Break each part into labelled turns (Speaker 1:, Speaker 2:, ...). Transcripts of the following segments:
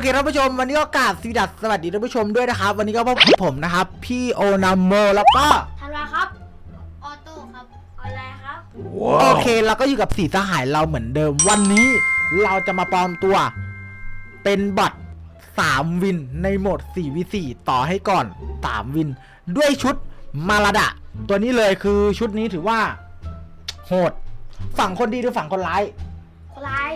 Speaker 1: เคท่านผู้ชมวันนี้ก็กราบสวัสดีสวัสดีท่านผู้ชมด้วยนะครับ วันนี้ก็พบกับผมนะครับ พี่โอนาโมแล้วก็
Speaker 2: ธันวาครับ ออโต้ครับ ออนไลน์ครับ
Speaker 1: โอเคเราก็อยู่กับสีสหายเราเหมือนเดิม วันนี้เราจะมาปลอมตัว เป็นบอท3วินในโหมด4 v 4ต่อให้ก่อน3วิน ด้วยชุดมาลาดะ ตัวนี้เลยคือชุดนี้ถือว่า โหด ฝั่งคนดีหรือฝั่งคนร้าย
Speaker 2: คนร้าย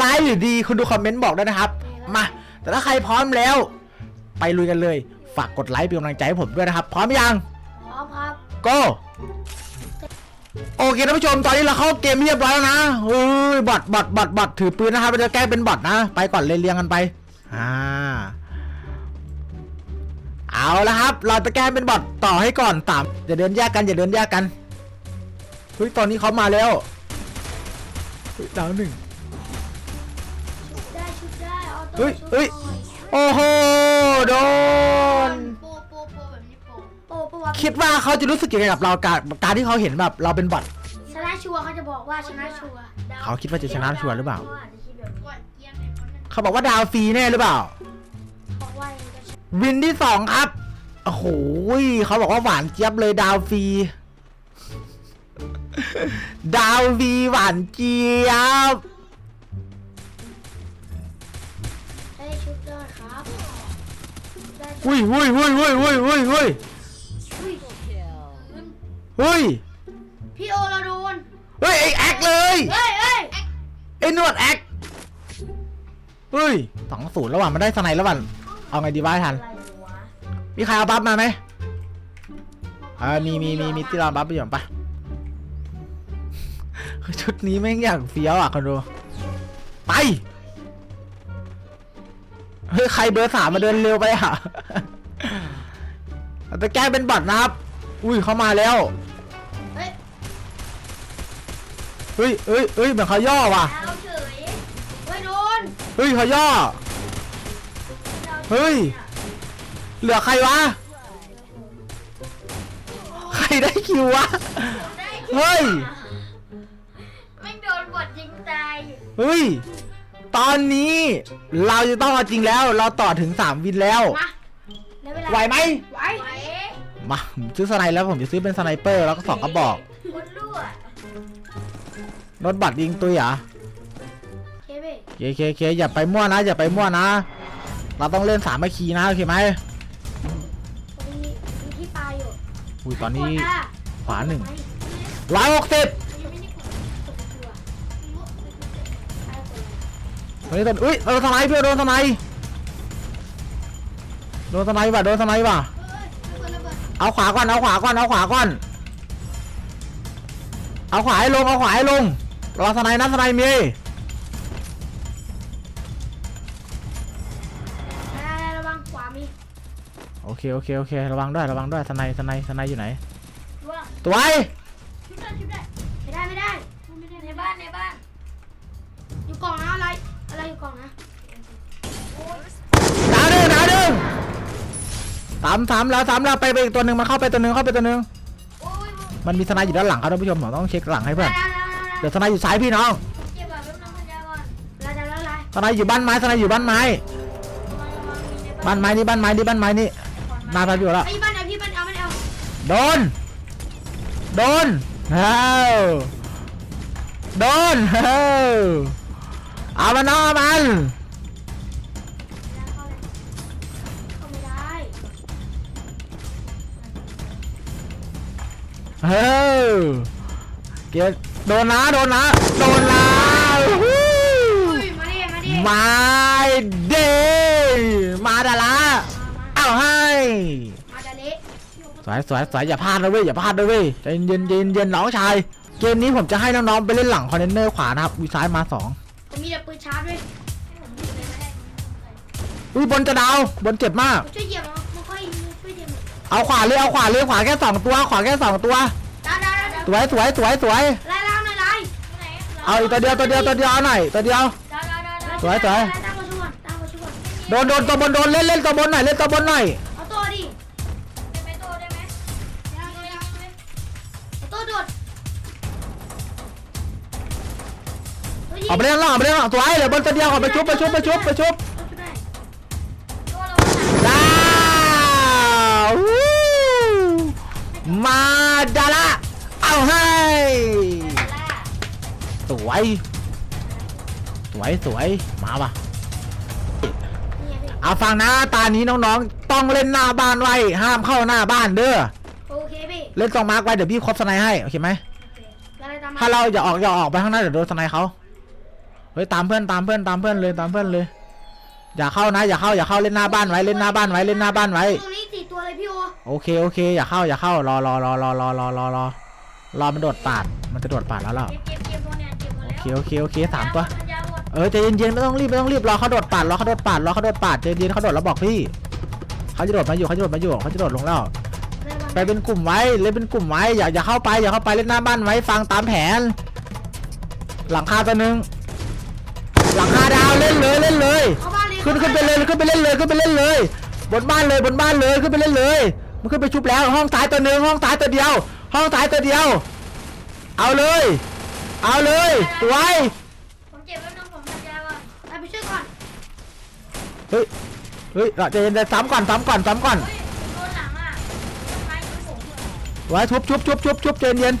Speaker 2: ร้าย
Speaker 1: หรือดีคุณดูคอมเมนต์บอกด้วยนะครับ มา แต่ถ้าใครพร้อมแล้ว ไปลุยกันเลย ฝากกดไลค์เป็นกำลังใจให้ผมด้วยนะครับ พร้อมยัง
Speaker 2: พร้อมครับ
Speaker 1: go โอเคท่านผู้ชมตอนนี้เราเข้าเกมเรียบร้อยแล้วนะเฮ้ยบอทบอทบอทบอทถือปืนนะครับเราจะแกล้งเป็นบอทนะ ไปก่อนเลยเรียงกันไป อ่า เอาละครับ เราจะแกล้งเป็นบอทต่อให้ก่อนตามอย่าเดินแยกกันอย่าเดินแยกกันเฮ้ยตอนนี้เขามาแล้วเฮ้ยดาวหนึ่ง
Speaker 2: ชุด ได้ชุดได้ออโต้
Speaker 1: เฮ้ย
Speaker 2: ชุด
Speaker 1: เฮ้ย
Speaker 2: หน่อย
Speaker 1: โอ้โหโดน
Speaker 2: โปโปโปแบบนี้โปโปโป
Speaker 1: คิดว่าเขาจะรู้สึกยังไงกับเราการการที่เขาเห็นแบบเราเป็นบอท
Speaker 2: ชนะชัวร์เขาจะบอกว่าชนะชัวร์
Speaker 1: เขาคิดว่าจะชนะชัวร์หรือเปล่า
Speaker 2: ขอาจจะคิดแบบก่อนเกียร์ในคนนั้น
Speaker 1: เขาบอกว่าดาวฟรีแน่หรือเปล่า
Speaker 2: บอกว่าจะชนะ
Speaker 1: วินที่สองครับ โอ้โหเขาบอกว่าหวานเจี๊ยบเลยดาวฟรี ดาวฟรีหวานเจี๊ยบ อุ้ยอุ้ยอุ้ยอุ้ยอุ้ยอุ้ยอุ้ย
Speaker 2: อุ้ย
Speaker 1: อุ้ย
Speaker 2: พี่โอเราโดน
Speaker 1: เฮ้ยไอแอคเลย
Speaker 2: เฮ้ยเฮ้ย
Speaker 1: ไอ้นวดแอคเฮ้ยสองศูนย์แล้วว่ะมันได้สไนด์แล้วว่ะเอาไงดีบ้าทัน
Speaker 2: อะไรวะ
Speaker 1: มีใครเอาบัฟมาไหมเออมีมีมีมีที่เราบัฟไปอยู่ปะชุดนี้แม่งอย่างเฟี้ยวอะคนดูไป เฮ้ยใครเบอร์สามมาเดินเร็วไปอะเราจะแก้เป็นบอทนะครับ อุ้ยเขามาแล้ว
Speaker 2: เฮ้ย
Speaker 1: เฮ้ยเฮ้ยเฮ้ยเหมือนเขาย่อว่ะ
Speaker 2: เอาเฉยเฮ้ยโดน
Speaker 1: เฮ้ยเขาย่อ เฮ้ย เหลือใครวะ ใครได้คิววะเฮ้ย
Speaker 2: ไม่โดนบทยิงตาย
Speaker 1: เฮ้ย ตอนนี้เราจะต้องเอาจริงแล้ว เราต่อถึง 3 วินแล้ว
Speaker 2: มาได้เวลา
Speaker 1: ไหวไหม
Speaker 2: ไหว
Speaker 1: มาผมซื้อสไนด์แล้วผมจะซื้อเป็นสไนเปอร์แล้วก็สองกระบอก
Speaker 2: คนรั่ว
Speaker 1: รถบัตรยิงตัวเหรอ
Speaker 2: เคเบ้
Speaker 1: เคเคเคอย่าไปมั่วนะ อย่าไปมั่วนะ เราต้องเล่นสามัคคีนะโอเคไหม
Speaker 2: มีมีที่ปลาอยู่
Speaker 1: อุ้ยตอนนี้
Speaker 2: กดะ
Speaker 1: ขวาหนึ่งร้อยหกสิบ
Speaker 2: ใครกดอะไร
Speaker 1: ตอนนี้ตอนอุ้ยโดนสไนด์เพื่อนโดนสไนด์โดนสไนด์ว่ะโดนสไนด์ว่ะ
Speaker 2: เฮ้ยระเบิดระเบิด
Speaker 1: เอาขวาก่อนเอาขวาก่อนเอาขวาก่อนเอาขวาให้ลงเอาขวาให้ลงระวังสไนด์นะสไนด์มี
Speaker 2: ได้ๆระวังขวามี
Speaker 1: โอเคโอเคโอเคระวังด้วยระวังด้วยสไนด์สไนด์สไนด์อยู่ไหน
Speaker 2: ร่วง
Speaker 1: ตัวไอ้
Speaker 2: อะไรอะไรอยู่กล่องนะ
Speaker 1: ดาวหนึ่งดาวหนึ่งสามสามแล้วสามแล้วไปไปอีกตัวหนึ่งมันเข้าไปตัวหนึ่งเข้าไปตัวหนึ่ง
Speaker 2: โอ้ย
Speaker 1: มันมีสไนด์อยู่ด้านหลังครับท่านผู้ชมผมต้องเช็คหลังให้เพื่อน
Speaker 2: ได้ๆๆๆ
Speaker 1: เดี๋ยวสไนด์อยู่ซ้ายพี่น้อง
Speaker 2: เก็บแบบแป๊บนึงพันยาก่อนลายลายลาย
Speaker 1: สไนด์อยู่บ้านไม้สไนด์อยู่บ้านไม้บ้านไม้นี่บ้านไม้นี่บ้านไม้นี่หนาตาอยู่แล้ว
Speaker 2: ไอ้บ้านเอาพี่บ้านเอาไม่เอา
Speaker 1: โดน โดนเฮ้าโดนเฮ้า เอามันเอามัน
Speaker 2: เข้าไม่ได้
Speaker 1: เฮ้าเกดโดนนะโดนนะโดนนะวู้ฮู้
Speaker 2: อุ้ยมาดิมาดิ
Speaker 1: มาเดมาดาละเอาให้
Speaker 2: มาดาเละ
Speaker 1: สวยสวยสวยอย่าพลาดนะเว้ยอย่าพลาดนะเว้ยใจเย็นเย็นเย็นน้องชาย เกมนี้ผมจะให้น้องๆไปเล่นหลังคอนเทนเนอร์ขวานะครับวีซ้ายมาสอง
Speaker 2: ผมมีแต่ปืนชาร์จด้วย
Speaker 1: อุ้ยบนจะดาวบนเจ็บมาก
Speaker 2: ช่วยเหยียบเอาไม่ค่อยช่วยเหยียบ
Speaker 1: เอาขวาเลยเอาขวาเลยขวาแค่สองตัว ขวาแค่สองตัว
Speaker 2: ดาวดาวดาว
Speaker 1: สวยสวยสวยสวย
Speaker 2: ลายลายหน่อยลาย
Speaker 1: เอาอีกตัวเดียวตัวเดียวตัวเดียวเอาหน่อยตัวเดียว
Speaker 2: ดาวดาวดาวดาว
Speaker 1: สวยสวย
Speaker 2: ตั้งมาช่วยตั้งมาช่วย
Speaker 1: โดนโดนตัวบนโดนเล่นเล่นตัวบนหน่อยเล่นตัวบนหน่อย
Speaker 2: อาตัวโดดเฮ้ยยิง
Speaker 1: ออกไปเล่นข้างนอกออกไปเล่นข้างนอกตัวไอ้เหลือบนตัวเดียวออกไปชุบไปชุบไปชุบไปชุบ
Speaker 2: เอาชุบได้
Speaker 3: ตัวเราหนัก
Speaker 1: ดาววู้มาดาละเอาให้
Speaker 3: ล่า
Speaker 1: สวยสวยสวยมาว่ะ
Speaker 2: นี่ไงพี่
Speaker 1: เอาฟังนะตานี้น้องๆ ต้องเล่นหน้าบ้านไว้ ห้ามเข้าหน้าบ้านเด้อ
Speaker 2: โอเคพี่
Speaker 1: เล่นตรงมาร์กไว้เดี๋ยวพี่ครบสไนให้โอเคไหม
Speaker 2: โอเคแล้วอะไรตามมา
Speaker 1: ถ้าเราอย่าออกอย่าออกไปข้างหน้าเดี๋ยวโดนสไนเขา เฮ้ยตามเพื่อนตามเพื่อนตามเพื่อนเลยตามเพื่อนเลย อย่าเข้านะ อย่าเข้าอย่าเข้าเล่นหน้าบ้านไว้เล่นหน้าบ้านไว้เล่นหน้าบ้านไว้
Speaker 2: ตรงนี้สี่ตัวเลยพี่โอ
Speaker 1: โอเคโอเค อย่าเข้าอย่าเข้ารอรอรอรอรอรอรอรอรอมันโดดปาดมันจะโดดปาดแล้วเหรอ
Speaker 3: เก็บเก็บเก็บพวกเนี้ยเก็บหมด
Speaker 1: โอ
Speaker 3: แล้ว
Speaker 1: เคโอเคโอเคสามตัว
Speaker 3: ปัญญาหมด
Speaker 1: เออใจเย็นๆไม่ต้องรีบไม่ต้องรีบรอเขาโดดปาดรอเขาโดดปาดรอเขาโดดปาดใจเย็นเขาโดดแล้วบอกพี่เขาจะโดดมาอยู่เขาจะโดดมาอยู่เขาจะโดดลงแล้ว
Speaker 2: ได้บ้าง
Speaker 1: ไปเป็นกลุ่มไว้เล่นเป็นกลุ่มไว้อย่าอย่าเข้าไปอย่าเข้าไปเล่นหน้าบ้านไว้ฟังตามแผน หลังคาตัวหนึ่ง หลังคาดาวเล่นเลยเล่นเลย
Speaker 2: เข้าบ้านเลย
Speaker 1: ขึ้นขึ้นไปเลยขึ้นไปเล่นเลยขึ้นไปเล่นเลย บนบ้านเลยบนบ้านเลยขึ้นไปเล่นเลย มันขึ้นไปชุบแล้วห้องซ้ายตัวหนึ่งห้องซ้ายตัวเดียว ห้องซ้ายตัวเดียว เอาเลย เอาเลยสวย
Speaker 3: ผมเจ็บแล้วน้องผมปัญญาก่อน
Speaker 2: ไปไปช่วยก่อน
Speaker 1: เฮ้ยเฮ้ยเราจะเย็นซ้ำก่อนซ้ำก่อนซ้ำก่อน
Speaker 3: เฮ้ยผมโดนหลังอะทำไมถึงผมเหรอ
Speaker 1: ไว้ชุบชุบชุบชุบชุบใจเย็น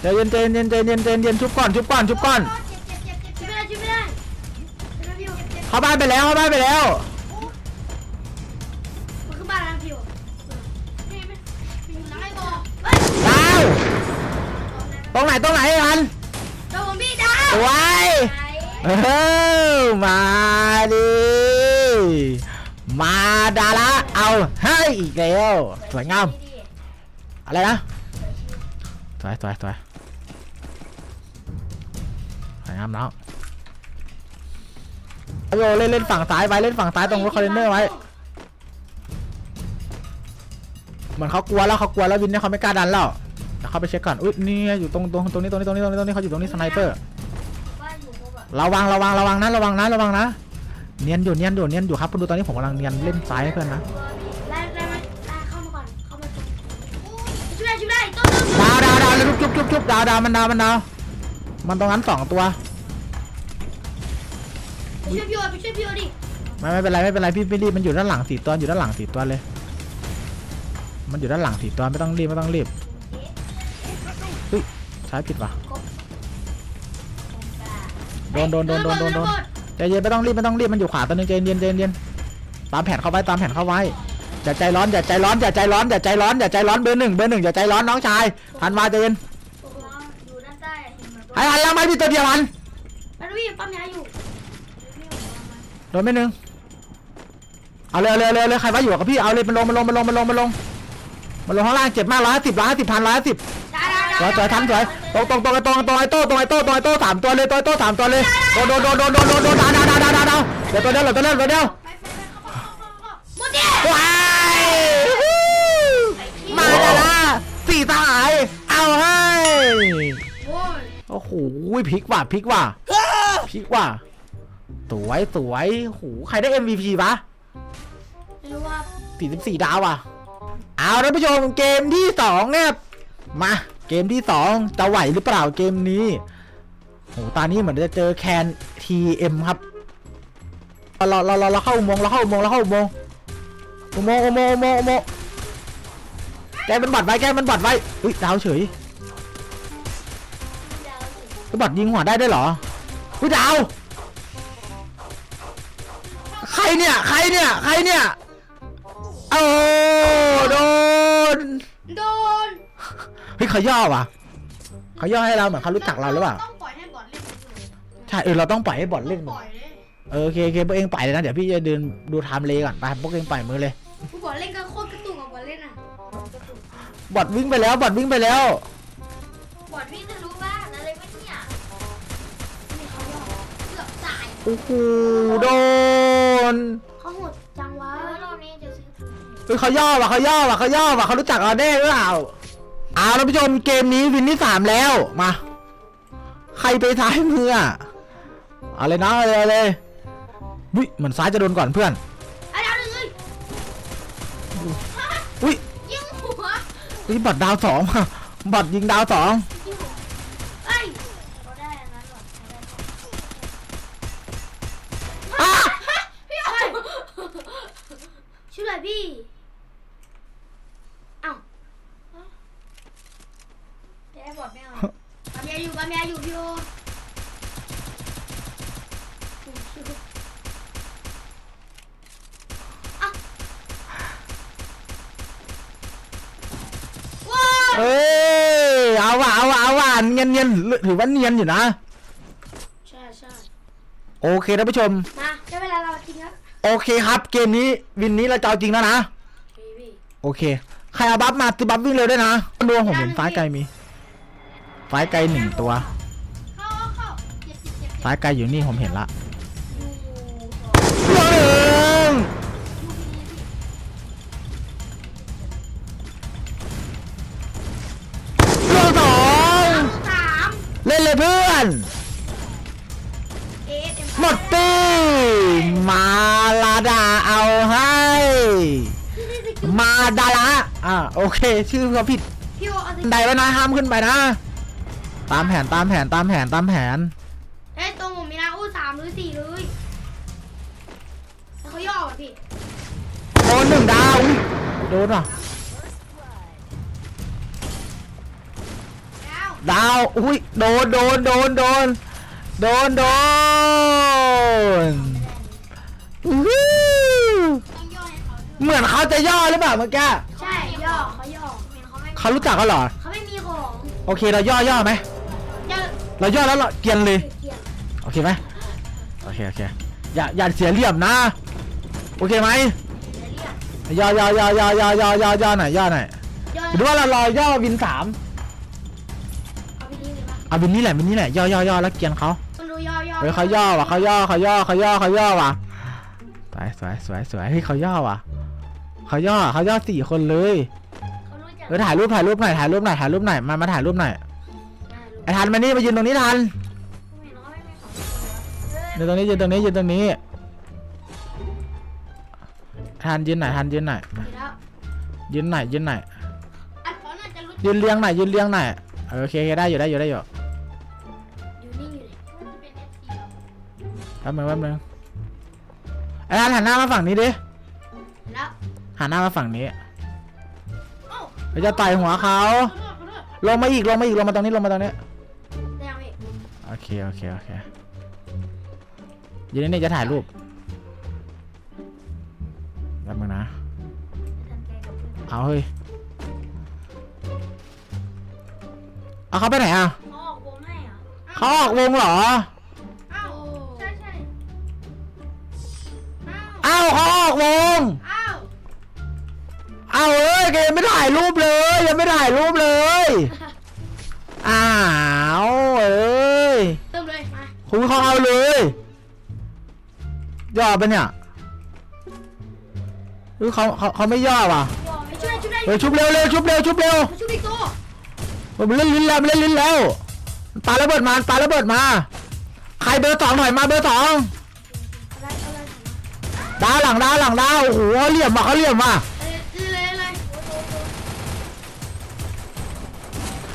Speaker 1: ใจเย็นใจเย็นใจเย็นใจเย็นชุบก่อนชุบก่อนชุบก่อน
Speaker 3: เจ็บ เข้า
Speaker 1: บ้านไปแล้วเข้าบ้านไปแล้ว
Speaker 2: มันขึ้นบ้านแล้วพี่โอนี่ไม่พี่หลังไอ้โบเฮ้ย
Speaker 1: ดาวตรงไหนตรงไหนกัน
Speaker 2: โดนผมพี่ดาว
Speaker 1: สวย
Speaker 3: ไหน
Speaker 1: เออมาดิมาดาละเอาให้อีกแล้วสวยงาม
Speaker 3: ดีดิ
Speaker 1: อะไรนะสวยสวยสวยสวยงามน้องเอา โยเล่นเล่นฝั่งซ้ายไว้เล่นฝั่งซ้ายตรงรถคอนเทนเนอร์ไว้เหมือนเขากลัวแล้วเขากลัวแล้ววินเนี่ยเขาไม่กล้าดันแล้วเดี๋ยวเขาไปเช็คก่อนอุ้ยนี่อยู่ตรงตรงตรงนี้ตรงนี้ตรงนี้ตรงนี้ตรงนี้เขาอยู่ตรงนี้สไนเปอร์ระวังระวังระวังนะระวังนะระวังนะเนียนอยู่เนียนอยู่เนียนอยู่ครับคุณดูตอนนี้ผมกำลังเนียนเล่นซ้ายให้เพื่อนนะ
Speaker 2: ไล่ไล่ไล่เข้ามาก่อนเข้ามาช่วยได้ช่วยได้ต้น
Speaker 1: ดาวดาวดาวแล้วจุ๊บจุ๊บจุ๊บดาวดาวมันดาวมันดาวมันตรงนั้นสองตัว
Speaker 2: ไปช่วยพี่โอไปช่วยพี่โอดิ
Speaker 1: ไม่ไม่เป็นไรไม่เป็นไรพี่ไม่รีบมันอยู่ด้านหลังสี่ตัวอยู่ด้านหลังสี่ตัวเลย มันอยู่ด้านหลังสี่ตัวไม่ต้องรีบไม่ต้องรีบเฮ้ยใช้ผิดว่ะโดนโดนโดนโดนโดนโดนใจเย็นไม่ต้องรีบไม่ต้องรีบมันอยู่ขวาตัวหนึงใจเย็นใจเย็นตามแผนเข้าไว้ตามแผนเข้าไว้อย่าใจร้อนอย่าใจร้อนอย่าใจร้อนอย่าใจร้อนอย่าใจร้อนเบอร์หนึ่งเบอร์หนึ่งอย่าใจร้อนน้องชายทันมาใจเย็น
Speaker 3: อยู่ด้านใต้อะเห็นเหมือน
Speaker 1: ไอ้หันหลังไม่มีตัวเดียวมัน
Speaker 2: แล้วพี่ปั๊มยาอยู่
Speaker 1: โดนไม่หนึ่งเอาเลยเอาเลยเอาเลยเอาเลยใครว่าอยู่กับพี่เอาเลยมันลงมันลงมันลงมันลงมันลงมันลงข้างล่างเจ็บมากร้อยห้าสิบร้อยห้าสิบพันร้อยห้าสิบ
Speaker 2: ได้ได้
Speaker 1: สวยสวยทันสวยตรงตรงตรงตรงตรงไอ้โต้ตรงไอ้โต้ตรงไอ้โต้สามตัวเลยตัวไอ้โต้สามตัวเลยโดนโดนโดนโดนโดนโดนโดนดาวดาวดาวดาวดาวดาวเดี๋ยวตัวเดียวเดี๋ยวตัวเดียวเดี๋ยวตัวเดียว
Speaker 2: ไปไปไปเข้าเข้าเข้าเข้าหมดดิ
Speaker 1: ว้ายมาแล้วล่ะสี่สหายเอาให้
Speaker 2: โอ้ย
Speaker 1: โอ้โหพลิกว่ะพลิกว่ะพลิกว่ะ สวยสวยโอ้โหใครได้ MVP ปะ
Speaker 2: ไม่รู้ว่า
Speaker 1: 44 ดาวอะ เอาท่านผู้ชมเกมที่สองเนี่ยมา เกมที่สองจะไหวหรือเปล่าเกมนี้โหตอนนี้เหมือนจะเจอแคน TM ครับเราเราเราเราเข้าอุโมงค์เราเข้าอุโมงค์เราเข้าอุโมงค์อุโมงค์อุโมงค์อุโมงค์อุโมงค์แกมันบัดไว้แกมันบัดไว้อุ้ยดาวเฉยไอ้บัดยิงหัวได้ด้วยเหรออุ้ยดาว ใครเนี่ย ใครเนี่ย ใครเนี่ยโอ้โดน
Speaker 2: โดน
Speaker 1: เฮ้ยเขาย่อว่ะเขาย่อให้เราเหมือนเขารู้จักเราหรือเปล่า
Speaker 2: ต้องปล่อยให้บอลเล่น
Speaker 1: ใช่ เออ เราต้องปล่อยให้บอลเล่น
Speaker 2: ป
Speaker 1: มัน
Speaker 2: ล่อยเลย
Speaker 1: เออโอเคโอเคพวกเองปล่อยเลยนะ เดี๋ยวพี่จะเดินดูไทม์เลย์ก่อน ไปพวกเองปล่อยมือเลย
Speaker 2: กูบอลเล่นก็โคตรกระตุกกับบอลเล่นอะ
Speaker 1: บอดวิ่งไปแล้ว บอดวิ่งไปแล้ว
Speaker 3: บอดวิ่งจะรู้บ้านอะไรวะเนี่ย
Speaker 2: นี่เขายอดเกือบตาย
Speaker 1: โอ้โห โด น
Speaker 2: เขาโหดจังวะ
Speaker 3: แล้วรอบนี้จะซื้อทำไม
Speaker 1: เฮ้ยเขาย่อว่ะเขาย่อว่ะเขาย่อว่ะเขารู้จักเราแน่หรือเปล่าเอาท่านผู้ชมเกมนี้วินที่สามแล้วมา ใครไปซ้ายมืออะเอาเลยนะเอาเลยเอาเลยวิเหมือนซ้ายจะโดนก่อนเพื่อน
Speaker 2: ไอ้ดาวหนึ่งเลย
Speaker 1: อุ้ย
Speaker 2: ยิงหัว
Speaker 1: อุ้ยบอดดาวสองบอดยิงดาวสอง
Speaker 2: ยิงหัวเอ้ย
Speaker 3: เขาได้อันนั้นหรอเขาได้
Speaker 2: พี่เอ้า
Speaker 3: แย่บอดไม่เอา
Speaker 2: ปั๊มยาอยู่ปั๊มยาอยู่พี่โอเอ้าว้าว
Speaker 1: เอ้ยเอาว่ะเอาว่ะเอาว่ะเนียนเนียนถือว่าเนียนอยู่นะ
Speaker 2: ใช่ใช่
Speaker 1: โอเคท่านผู้ชม
Speaker 2: มาได้เวลาเราจริงแล้ว
Speaker 1: โอเคครับ เกมนี้วินนี้เราจะเอาจริงแล้วนะ
Speaker 2: พี่พี่
Speaker 1: โอเค ใครเอาบัฟมาตือบัฟวิ่งเร็วด้วยนะดวงผมเห็นซ้ายไกลมีซ้ายไกลหนึ่งตัว
Speaker 2: เข้าเข้าเจ็บเจ็บเจ็บเจ็บ
Speaker 1: ซ้ายไกลอยู่นี่ผมเห็นละ เล่นเลยเพื่อน
Speaker 2: เอสเอ็ม
Speaker 1: หมดตีมาลาดาเอาให้ มาดาละอ่าโอเค ชื่อเขาผิด
Speaker 2: พี่โอเอาสิ
Speaker 1: บันไดแล้วนะห้ามขึ้นไปนะ ตามแผนตามแผนตามแผนตามแผน
Speaker 2: เอ้ยตรงผมมีนะอู้สามหรือสี่เลยแล้วเขาย่อว่ะพี่
Speaker 1: โดนหนึ่งดาวอุ๊ยโดนว่ะ
Speaker 2: แล้
Speaker 1: ดาว อุ้ย โดน โดน โดน โดน โดน โดนอู้หู
Speaker 2: ต้องย่อให้เขาด้วย
Speaker 1: เหมือนเขาจะย่อหรือเปล่าเมื่อกี้
Speaker 2: ใช่ย่อเขาย่อเขาไม่
Speaker 1: เขารู้จักเขาเหรอ
Speaker 2: เขาไม่มีของ
Speaker 1: โอเค เราย่อย่อไหม
Speaker 2: ย่อ
Speaker 1: เราย่อแล้วเราเกรียนเลย
Speaker 2: เกียร์
Speaker 1: โอเคไหมโอเค โอเค อย่า อย่าเสียเหลี่ยมนะ โอเคไหม
Speaker 2: เรียก
Speaker 1: ย่อย่อย่อย่อย่อย่อย่อย่อหน่อยย่อหน่อย
Speaker 2: ย่อ
Speaker 1: หรือว่าเรารอย่อวินสาม
Speaker 2: เอาไปนี่ เลยปะ
Speaker 1: เอาวินนี่แหละวินนี่แหละย่อย่อย่อแล้วเกรียนเขา
Speaker 2: ต้องดูย่อย่อ
Speaker 1: เฮ้ยเขาย่อว่ะเขาย่อเขาย่อเขาย่อเขาย่อว่ะสวยสวยสวยสวยเฮ้ยเขาย่อว่ะเขาย่อเขาย่อสี่คนเลย
Speaker 2: เขารู้จัก
Speaker 1: เออถ่ายรูปถ่ายรูปหน่อยถ่ายรูปหน่อยถ่ายรูปหน่อยมามาถ่ายรูปหน่อย
Speaker 2: ได้รู้
Speaker 1: ไอ้ทันมานี่มายืนตรงนี้ทัน
Speaker 2: ไม่เห็นเขาไม่มีของเลย
Speaker 1: ยืนตรงนี้ยืนตรงนี้ยืนตรงนี้ทันยืนหน่อยทันยืนหน่อย
Speaker 2: เห็นแล้ว
Speaker 1: ยืนหน่อยยืนหน่อย
Speaker 2: อันเขาน่าจะรู้
Speaker 1: ยืนเลี้ยงหน่อยยืนเลี้ยงหน่อยเออโอเคโอเคได้อยู่ได้อยู่ได้อยู่
Speaker 2: อยู่
Speaker 1: แป๊บนึงแป๊บนึงไอ้ทันหันหน้ามาฝั่งนี้ดิ
Speaker 2: เห็นแล้ว
Speaker 1: หันหน้ามาฝั่งนี้
Speaker 2: เอ้า
Speaker 1: เดี๋ยวจะต่อยหัวเขา
Speaker 2: ขอโทษขอโทษ
Speaker 1: ลงมาอีกลงมาอีกลงมาตรงนี้ลงมาตรงนี้
Speaker 2: ได้ยังพี่
Speaker 1: โอเคโอเคโอเคยืนนี่จะถ่ายรูปแป๊บนึงนะ
Speaker 2: ทันใจกับเพื่อน
Speaker 1: เอาเฮ้ยเอาเขาไปไหนอะ
Speaker 3: เขาออกวงให้ เหรอ
Speaker 1: เขาออกวงเหรอ
Speaker 2: เอ้าใช่ใช่
Speaker 1: เอ้าเขาออกวง
Speaker 2: เอ้า
Speaker 1: เอ้าเอ้ยแกยังไม่ถ่ายรูปเลยยังไม่ถ่ายรูปเลยอ้าวเอ้ย
Speaker 2: เติมเลยมา
Speaker 1: คุณเขาเอาเลยย่อปะเนี่ยเฮ้ยเขาเขาเขาไม่ย่อว่ะ
Speaker 2: ไปช่วยช่วยได้
Speaker 1: เฮ้ยชุบเร็วเร็วชุบเร็วชุบเร็ว
Speaker 2: มาช่วยอีกตัว
Speaker 1: มันเล่นลิ้นแล้วมันเล่นลิ้นแล้ว ปาระเบิดมาปาระเบิดมา ใครเบอร์สองหน่อยมาเบอร์สอง
Speaker 2: อะไรอะไร
Speaker 1: ดาวหลังดาวหลังดาวโอ้โหเขาเหลี่ยมว่ะเขาเหลี่ยมว่ะ
Speaker 2: เลยเลยเลย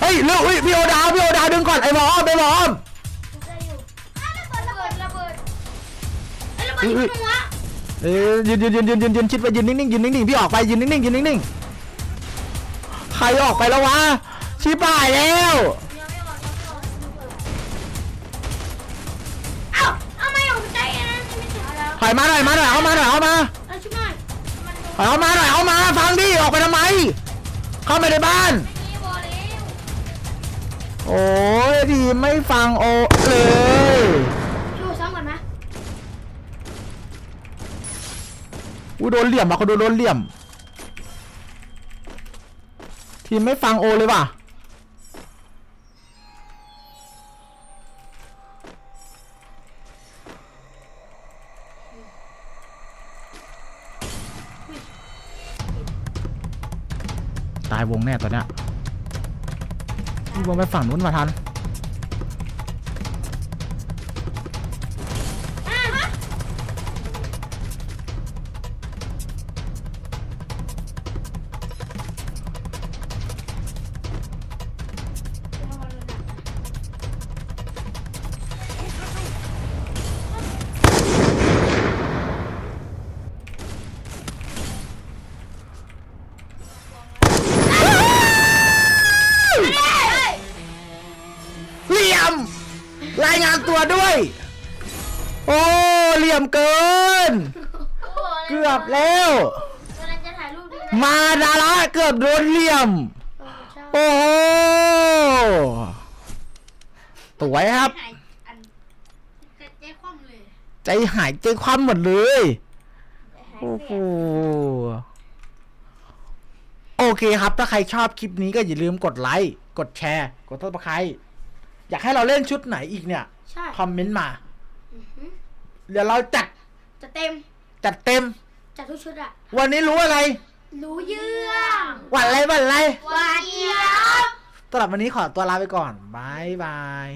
Speaker 1: เฮ้ยเร็วเฮ้ยพี่โอดาวพี่โอดาวดึงก่อนไอ้หมอมไอ้หมอม
Speaker 2: ได้อยู่อ้าวระเบิดระเบิดไอ้ยระเบิดที่หัว
Speaker 1: เอ้ยยืนยืนยืนยืนยืนยืนชิดไปยืนนิ่งๆยืนนิ่งๆพี่ออกไปยืนนิ่งๆยืนนิ่งๆใครออกไปแล้ววะชิบหายแล้ว
Speaker 2: มา
Speaker 1: หน่อยมาหน่อยเอามาหน่อยเอามา
Speaker 2: เอาช่วยหน่อยมัน
Speaker 1: ถอยเอามาหน่อยเอามาฟังดิออกไปทำไม เข้าไปในบ้าน
Speaker 2: ไม่มีบอลแล้ว
Speaker 1: โอ้ยดีไม่ฟังโอเลย
Speaker 2: ดูซ้ำก่อนไหม
Speaker 1: อู้โดนเหลี่ยมอะเขาโดนโดนเหลี่ยม ทีมไม่ฟังโอเลยว่ะ ตายวงแน่ตอนเนี้ยพี่วงไปฝั่งนู้นมาทัน ยมเกิน
Speaker 3: โอ้โห
Speaker 1: เกือบแล้ว
Speaker 3: กำลังจะถ่ายรูปด้วย
Speaker 1: มาดาราเกือบโดนเหลี่ยม
Speaker 2: เออใช่
Speaker 1: โอ้โหสวยครับ
Speaker 3: ถ่ายอันเจ๊เจ๊คว่ำเลย
Speaker 1: ใจหายใจความหมดเลย
Speaker 3: หาย
Speaker 1: โอ้โห
Speaker 3: เสีย
Speaker 1: โอเคครับ ถ้าใครชอบคลิปนี้ก็อย่าลืมกดไลค์ กดแชร์ กดติดตามอยากให้เราเล่นชุดไหนอีกเนี่ย
Speaker 2: ใช่
Speaker 1: คอมเมนต์มา
Speaker 2: อือหือ
Speaker 1: เดี๋ยวเราจัด
Speaker 2: จะเต็ม
Speaker 1: จัดเต็ม
Speaker 2: จัดทุกชุดอะ
Speaker 1: วันนี้รู้อะไร
Speaker 2: รู้เยื่อง
Speaker 1: วันอะไรวันอะไร
Speaker 2: หวานเจี๊ยบ
Speaker 1: สำหรับวันนี้ขอตัวลาไปก่อนบายบาย